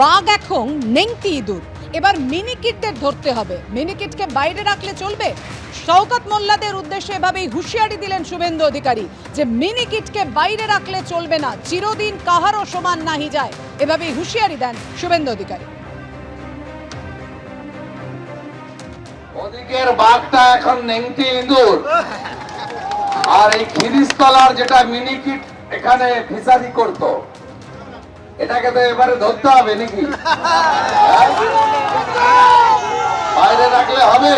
বাঘ এখন নেংটি ইঁদুর। এবার মিনিকিটদের ধরতে হবে। মিনিকিটকে বাইরে রাখলে চলবে? শওকত মোল্লাদের উদ্দেশ্যে এভাবেই হুঁশিয়ারি দিলেন শুভেন্দু অধিকারী যে মিনিকিটকে বাইরে রাখলে চলবে না, চিরদিন কাহারও সমান নাহি যায়। এভাবেই হুঁশিয়ারি দেন শুভেন্দু অধিকারী। ওদিকের বাঘটা এখন নেংটি ইঁদুর। আর এই খিরিস্তলার যেটা মিনিকিট এখানে ফিসারি করত। এটাকে তো এবারে ধরতে হবে নাকি? বাইরে রাখলে হবে।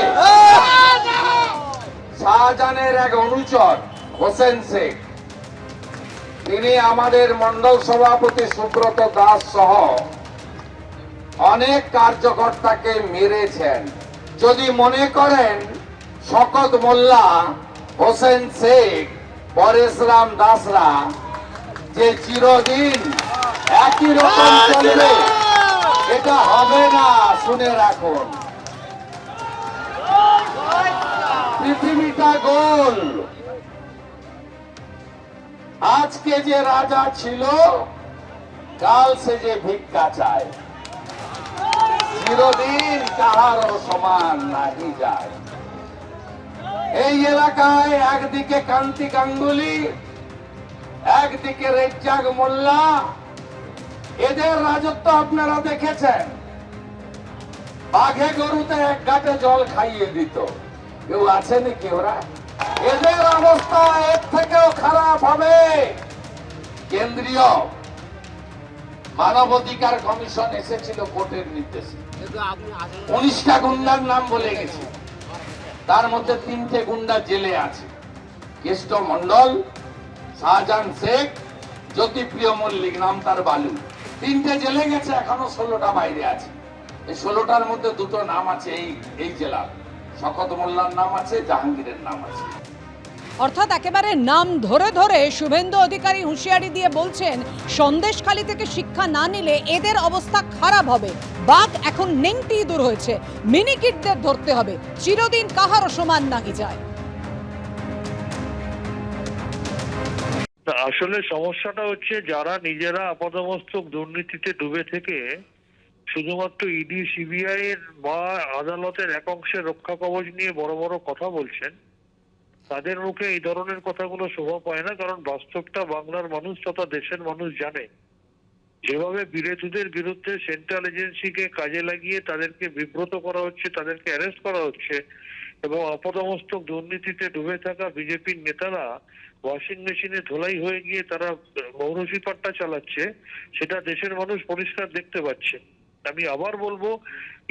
শাহজাহানের এক অনুচর, হোসেন শেখ। তিনি আমাদের মন্ডল সভাপতি সুব্রত দাস সহ অনেক কার্যকর্তাকে মেরেছেন। যদি মনে করেন, শকত মোল্লা, হোসেন শেখ, পরেশরাম দাসরা, যে চিরদিন একই রকম চলবে। এটা হবে না শুনে রাখুন পৃথিবীটা গোল। আজকে যে রাজা ছিল কাল সে যে ভিক্ষা চায়। চিরদিন কাহারও সমান নাহি যায়। এই এলাকায় একদিকে কান্তি গাঙ্গুলি একদিকে রেজ্জাক মোল্লা এদের রাজত্ব আপনারা দেখেছেন, বাঘে গরুতে এক ঘাটে জল খাইয়ে দিত। কেউ আছে নাকি ওরা? এদের অবস্থা এর থেকেও খারাপ হবে। কেন্দ্রীয় মানবাধিকার কমিশন এসেছিল কোর্টের নির্দেশে। উনিশটা গুন্ডার নাম বলে গেছে। তার মধ্যে তিনটে গুন্ডা জেলে আছে। কেষ্ট মন্ডল শাহজাহান শেখ, জ্যোতিপ্রিয় মল্লিক, নাম তার বালু। তিনটে জেলে গেছে, এখনও ষোলোটা বাইরে আছে। এই ষোলোটার মধ্যে দুটো নাম আছে এই এই জেলার। শকত মোল্লার নাম আছে, জাহাঙ্গীরের নাম আছে। অর্থাৎ একেবারে নাম ধরে ধরে শুভেন্দু অধিকারী হুঁশিয়ারি দিয়ে বলছেন, সন্দেশখালী থেকে শিক্ষা না নিলে এদের অবস্থা খারাপ হবে। বাঘ এখন নেংটি দূর হয়েছে। মিনিকিটদের ধরতে হবে। চিরদিন কাহারও সমান নাহি যায়। আসলে সমস্যাটা হচ্ছে যারা নিজেরা আপাদমস্তক দুর্নীতিতে ডুবে থেকে শুধুমাত্র ইডি, সিবিআই এর বা আদালতের এক অংশের রক্ষা কবচ নিয়ে বড় বড় কথা বলছেন, তাদের মুখে এই ধরনের কথাগুলো শোভা পায় না, কারণ বাস্তবটা বাংলার মানুষ তথা দেশের মানুষ জানে। যেভাবে বিরোধীদের বিরুদ্ধে সেন্ট্রাল এজেন্সিকে কাজে লাগিয়ে তাদেরকে বিব্রত করা হচ্ছে, তাদেরকে অ্যারেস্ট করা হচ্ছে এবং আপাদমস্তক দুর্নীতিতে ডুবে থাকা বিজেপির নেতারা ওয়াশিং মেশিনে ধোলাই হয়ে গিয়ে তারা মৌরসি পাট্টা চালাচ্ছে, সেটা দেশের মানুষ পরিষ্কার দেখতে পাচ্ছে। আমি আবার বলব,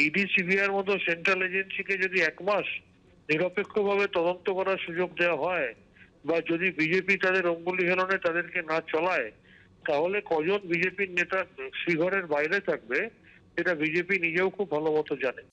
ইডি সিবিআইয়ের মতো সেন্ট্রাল এজেন্সিকে যদি এক মাস নিরপেক্ষভাবে তদন্ত করার সুযোগ দেওয়া হয়, বা যদি বিজেপি তাদের অঙ্গুলি হেলনে তাদেরকে না চলায়, তাহলে কজন বিজেপির নেতা শ্রীঘরের বাইরে থাকবে, সেটা বিজেপি নিজেও খুব ভালো মতো জানে।